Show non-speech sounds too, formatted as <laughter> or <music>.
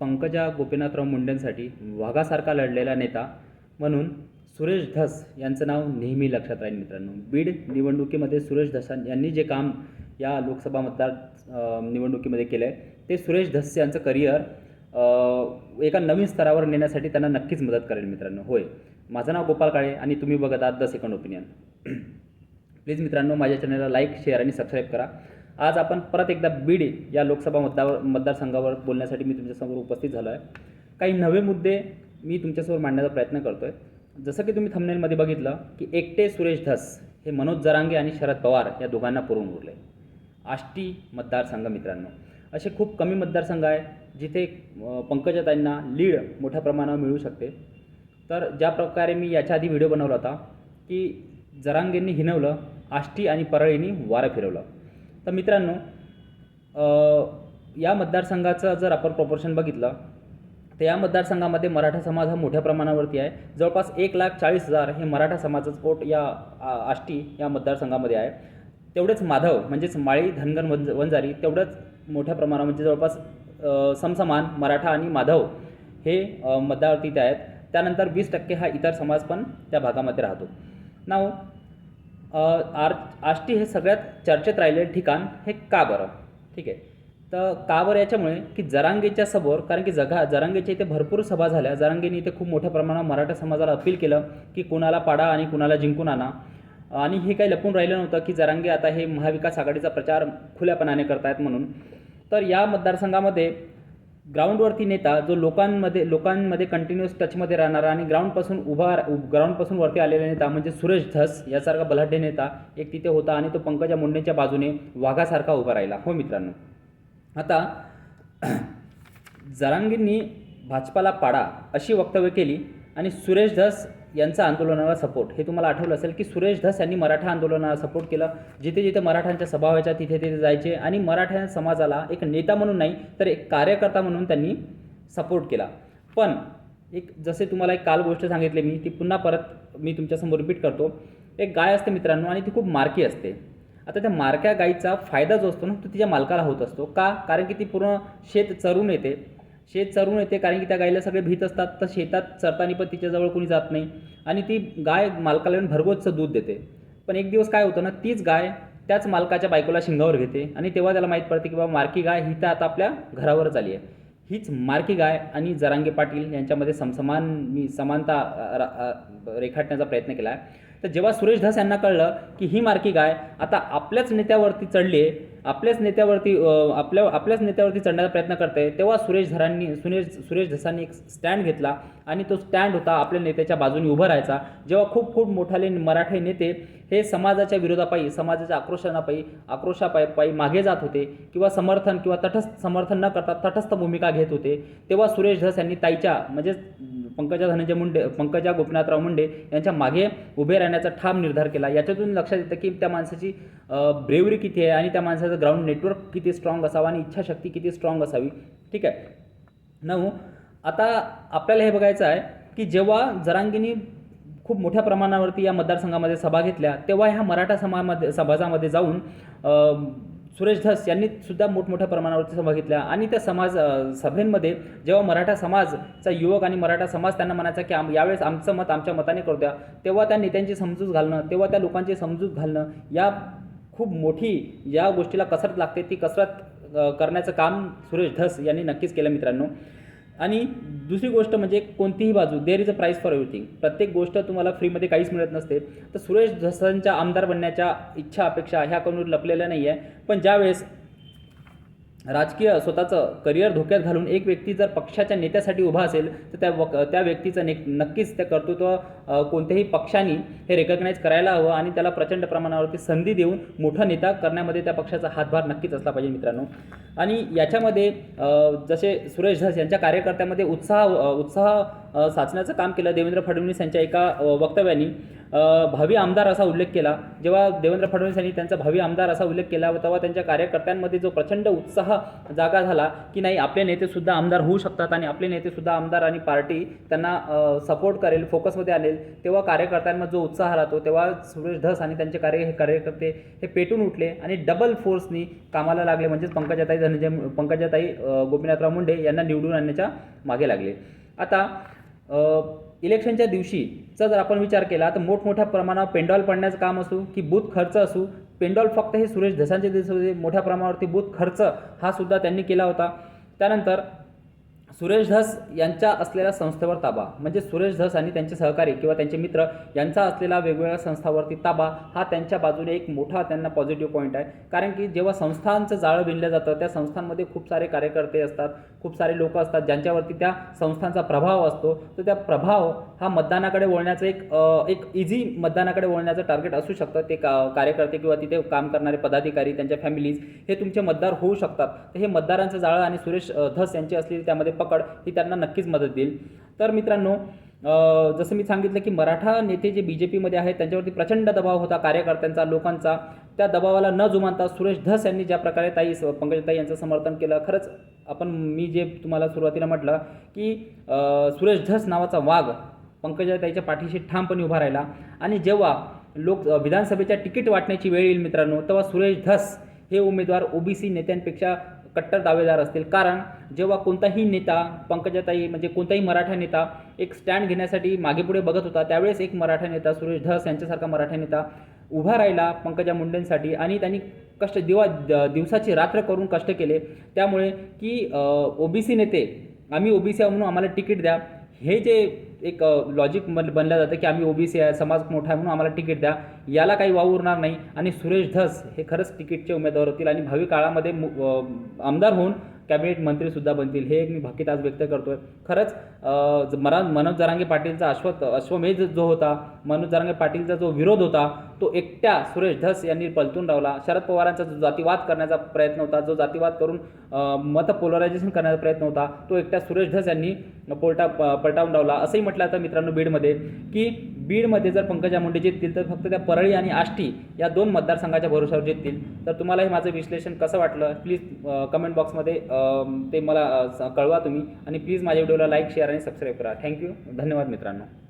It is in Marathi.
पंकजा गोपीनाथराव मुंडेंसाठी वाघासारखा लढलेला नेता म्हणून सुरेश धस यांचं नाव नेहमी लक्षात राहील मित्रांनो. बीड निवडणुकीमध्ये सुरेश धस यांनी जे काम या लोकसभा मतदार निवडणुकीमध्ये केलं आहे ते सुरेश धस यांचं करिअर एका नवीन स्तरावर नेण्यासाठी त्यांना नक्कीच मदत करेल मित्रांनो. होय. माझं नाव गोपाल काळे आणि तुम्ही बघत आहात द सेकंड ओपिनियन. <clears throat> प्लीज मित्रांनो माझ्या चॅनलला लाईक शेअर आणि सबस्क्राईब करा. आज आपण परत एकदा बीड या लोकसभा मतदार मतदारसंघावर बोलण्यासाठी मी तुमच्यासमोर उपस्थित झालो आहे. काही नवे मुद्दे मी तुमच्यासमोर मांडण्याचा प्रयत्न करतो आहे जसं की तुम्ही थंबनेलमध्ये बघितलं की एकटे सुरेश धस हे मनोज जरांगे आणि शरद पवार या दोघांना पुरवून उरले. आष्टी मतदारसंघ मित्रांनो. असे खूप कमी मतदारसंघ आहे जिथे अ, पंकजाताईंना लीड मोठ्या प्रमाणावर मिळू शकते. तर ज्या प्रकारे मी याच्या आधी व्हिडिओ बनवला होता की जरांगेंनी हिनवलं आष्टी आणि परळींनी वारं फिरवलं. तर मित्रांनो या मतदारसंघाचं जर आपण प्रपोर्शन बघितलं तर या मतदारसंघामध्ये मराठा समाज हा मोठ्या प्रमाणावरती आहे. जवळपास एक लाख चाळीस हजार हे मराठा समाजाचं पोट या आ- आष्टी या मतदारसंघामध्ये आहे. तेवढेच माधव म्हणजेच माळी धनगर वंज वंजारी तेवढंच मोठ्या प्रमाणावर म्हणजे जवळपास समसमान मराठा आणि माधव हे मतदार तिथे आहेत. त्यानंतर वीस टक्के हा इतर समाज पण त्या भागामध्ये राहतो. नाव आर आष्टी हे सगळ्यात चर्चेत राहिलेलं ठिकाण हे का बरं ठीक आहे. तर का बरं याच्यामुळे की जरांगेच्या समोर कारण की जगा जरांगेच्या इथे भरपूर सभा झाल्या. जरांगेने इथे खूप मोठ्या प्रमाणात मराठा समाजाला अपील केलं की कुणाला पाडा आणि कुणाला जिंकून आणा. आणि हे काही लपून राहिलं नव्हतं की जरांगे आता हे महाविकास आघाडीचा प्रचार खुल्यापणाने करतायत म्हणून. तर या मतदारसंघामध्ये ग्राउंडवरती नेता जो लोकांमध्ये लोकांमध्ये कंटिन्युअस टचमध्ये राहणारा आणि ग्राउंडपासून उभा ग्राउंडपासून वरती आलेला नेता म्हणजे सुरेश धस यासारखा बलाढ्य नेता एक तिथे होता आणि तो पंकजा मुंडेच्या बाजूने वाघासारखा उभा राहिला. हो मित्रांनो. आता <clears throat> जरांगींनी भाजपाला पाडा अशी वक्तव्य केली आणि सुरेश धस यांचा आंदोलनाला सपोर्ट हे तुम्हाला आठवलं असेल की सुरेश धस यांनी मराठा आंदोलनाला सपोर्ट केलं जिथे जिथे मराठ्यांच्या सभा व्हायच्या तिथे तिथे जायचे आणि मराठा समाजाला एक नेता म्हणून नाही तर एक कार्यकर्ता म्हणून त्यांनी सपोर्ट केला. पण एक जसे तुम्हाला एक काल गोष्ट सांगितली मी ती पुन्हा परत मी तुमच्यासमोर रिपीट करतो. एक गाय असते मित्रांनो आणि ती खूप मारकी असते. आता त्या मारक्या गाईचा फायदा जो असतो ना तो तिच्या मालकाला होत असतो. का? कारण की ती पूर्ण शेत चरून येते. शेत चरून येते कारण की त्या गायीला सगळे भीत असतात. तर शेतात चरताना पण तिच्याजवळ कोणी जात नाही. आणि ती गाय मालकाला येऊन भरगोतचं दूध देते. पण एक दिवस काय होतं ना तीच गाय त्याच मालकाच्या बायकोला शिंगावर घेते आणि तेव्हा त्याला माहीत पडते की बाबा मारकी गाय ही तर आता आपल्या घरावरच आली आहे. हीच मार्की गाय आणि जरांगे पाटील यांच्यामध्ये समसमान मी समानता रा- रेखाटण्याचा प्रयत्न केला आहे. तर जेव्हा सुरेश धस यांना कळलं की ही मार्की गाय आता आपल्याच नेत्यावरती चढली आहे आपल्याच नेत्यावरती आपल्या आपल्याच नेत्यावरती चढण्याचा प्रयत्न करते तेव्हा सुरेश धरांनी सुरेश सुरेश धसांनी एक स्टँड घेतला आणि तो स्टँड होता आपल्या नेत्याच्या बाजूने उभं राहायचा. जेव्हा खूप खूप मोठाले मराठी नेते हे समाजाच्या विरोधापायी समाजाच्या आक्रोशनापायी आक्रोशापायी पायी मागे जात होते किंवा समर्थन किंवा तटस्थ समर्थन न करता तटस्थ भूमिका घेत होते तेव्हा सुरेश धस यांनी ताईच्या म्हणजेच पंकजा धनंजय मुंडे पंकजा गोपीनाथराव मुंडे यांच्या मागे उभे राहण्याचा ठाम निर्धार केला. याच्यातून लक्षात येतं की त्या माणसाची ब्रेवरी किती आहे आणि त्या माणसाचं ग्राउंड नेटवर्क किती स्ट्रॉंग असावा आणि इच्छाशक्ती किती स्ट्रॉंग असावी. ठीक आहे? नऊ आता आपल्याला हे बघायचं आहे की जेव्हा जरांगीनी खूप मोठ्या प्रमाणावरती या मतदारसंघामध्ये सभा घेतल्या तेव्हा ह्या मराठा समाजामध्ये समाजामध्ये जाऊन सुरेश धस यांनी सुद्धा मोठमोठ्या प्रमाणावरती सभा घेतल्या. आणि त्या समाज सभेमध्ये जेव्हा मराठा समाजचा युवक आणि मराठा समाज त्यांना म्हणायचा की आम यावेळेस आमचं मत आमच्या मताने करू द्या. तेव्हा त्या नेत्यांची समजूत घालणं तेव्हा त्या लोकांची समजूत घालणं या खूप मोठी या गोष्टीला कसरत लागते. ती कसरत करण्याचं काम सुरेश धस यांनी नक्कीच केलं मित्रांनो. आणि दुसरी गोष्ट म्हणजे कोणतीही बाजू there is a price for everything प्रत्येक गोष्ट तुम्हाला फ्रीमध्ये काहीच मिळत नसते. तर सुरेश धसांच्या आमदार बनण्याच्या इच्छा अपेक्षा ह्या करून लपलेल्या नाही आहे पण ज्यावेळेस राजकीय स्वतःचं करिअर धोक्यात घालून एक व्यक्ती जर पक्षाच्या नेत्यासाठी उभा असेल तर त्या वक त्या व्यक्तीचं ने नक्कीच त्या कर्तृत्व कोणत्याही पक्षाने हे रेकग्नाईज करायला हवं आणि त्याला प्रचंड प्रमाणावरती संधी देऊन मोठा नेता करण्यामध्ये त्या पक्षाचा हातभार नक्कीच असला पाहिजे मित्रांनो. आणि याच्यामध्ये जसे सुरेश धस यांच्या कार्यकर्त्यामध्ये उत्साह उत्साह साचण्याचं काम केलं. देवेंद्र फडणवीस यांच्या एका वक्तव्यानी वक्तव्याने भावी आमदार असा उल्लेख केला. जेव्हा देवेंद्र फडणवीस यांनी त्यांचा भावी आमदार असा उल्लेख केला तेव्हा त्यांच्या कार्यकर्त्यांमध्ये जो प्रचंड उत्साह जागा झाला की नाही आपले नेतेसुद्धा आमदार होऊ शकतात आणि आपले नेतेसुद्धा आमदार आणि पार्टी त्यांना सपोर्ट करेल फोकसमध्ये आणेल. तेव्हा कार्यकर्त्यांमध्ये जो उत्साह राहतो तेव्हा सुरेश धस आणि त्यांचे कार्य कार्यकर्ते हे पेटून उठले आणि डबल फोर्सनी कामाला लागले. म्हणजेच पंकजाताई धनंजय पंकजाताई गोपीनाथराव मुंडे यांना निवडून आणण्याच्या मागे लागले. आता इलेक्शनच्या दिवशीचा जर आपण विचार केला तर मोठमोठ्या प्रमाणावर पेंडॉल पडण्याचं काम असू की बूथ खर्च असू पेंडॉल फक्त हे सुरेश धसांचे दिवस मोठ्या प्रमाणावरती बूथ खर्च हा सुद्धा त्यांनी केला होता. त्यानंतर सुरेश धस यांच्या असलेल्या संस्थेवर ताबा. म्हणजे सुरेश धस आणि त्यांचे सहकारी किंवा त्यांचे मित्र यांचा असलेला वेगवेगळ्या संस्थांवरती ताबा हा त्यांच्या बाजूने एक मोठा त्यांना पॉझिटिव्ह पॉईंट आहे. कारण की जेव्हा संस्थांचं जाळं विणलं जातं त्या संस्थांमध्ये खूप सारे कार्यकर्ते असतात खूप सारे लोक असतात ज्यांच्यावरती त्या संस्थांचा प्रभाव असतो. तर त्या प्रभाव हा मतदानाकडे वळण्याचं एक एक इझी मतदानाकडे वळण्याचं टार्गेट असू शकतं. ते का कार्यकर्ते किंवा तिथे काम करणारे पदाधिकारी त्यांच्या फॅमिलीज हे तुमचे मतदार होऊ शकतात. तर हे मतदारांचं जाळं आणि सुरेश धस यांची असलेली त्यामध्ये पकड ही त्यांना नक्कीच मदत देईल. तर मित्रांनो जसं मी सांगितलं की मराठा नेते जे बी जे पीमध्ये आहेत त्यांच्यावरती प्रचंड दबाव होता कार्यकर्त्यांचा लोकांचा. त्या दबावाला न जुमानता सुरेश धस यांनी ज्या प्रकारे ताई पंकजताई यांचं समर्थन केलं खरंच आपण मी जे तुम्हाला सुरुवातीला म्हटलं की सुरेश धस नावाचा वाघ पंकजाताईच्या पाठीशी ठामपणे उभा राहिला. आणि जेव्हा लोक विधानसभेच्या तिकीट वाटण्याची वेळ येईल मित्रांनो तेव्हा सुरेश धस हे उमेदवार ओबीसी नेत्यांपेक्षा कट्टर दावेदार असतील. कारण जेव्हा कोणताही नेता पंकजाताई म्हणजे कोणताही मराठा नेता एक स्टँड घेण्यासाठी मागेपुढे बघत होता त्यावेळेस एक मराठा नेता सुरेश धस यांच्यासारखा मराठा नेता उभा राहिला पंकजा मुंडेंसाठी आणि त्यांनी कष्ट दिवा दिवसाची रात्र करून कष्ट केले. त्यामुळे की ओबीसी नेते आम्ही ओबीसी म्हणून आम्हाला तिकीट द्या. हे जे एक लॉजिक बन बनलं जातं की आम्ही ओबीसी आहे समाज मोठा आहे म्हणून आम्हाला तिकीट द्या याला काही वाव उरणार नाही. आणि सुरेश धस हे खरंच तिकीटचे उमेदवार होतील आणि भावी काळामध्ये मु- आमदार होऊन कॅबिनेट मंत्रीसुद्धा बनतील. हे एक मी भाकीत आज व्यक्त करतो आहे खरंच ज- मरा मनोज जरांगे पाटीलचा अश्वत अश्वमेध जो होता मनोज जरांगे पाटीलचा जो विरोध होता तो एकट्या सुरेश धस यांनी पलटून लावला. शरद पवारांचा जो जातीवाद करण्याचा प्रयत्न होता जो जातीवाद करून मत पोलरायझेशन करण्याचा प्रयत्न होता तो एकट्या सुरेश धस यांनी पोलटा प- पलटावून लावला. असंही म्हटलं जातं मित्रांनो बीडमध्ये की बीडमध्ये जर पंकजा मुंडे जिंकतील तर फक्त त्या परळी आणि आष्टी या दोन मतदारसंघाच्या भरोशावर जिंकतील. तर तुम्हाला हे माझं विश्लेषण कसं वाटलं? प्लीज कमेंट बॉक्समध्ये ते मला स- कळवा तुम्ही. आणि प्लीज माझ्या व्हिडिओला लाईक शेअर आणि सबस्क्राईब करा. थँक्यू धन्यवाद मित्रांनो.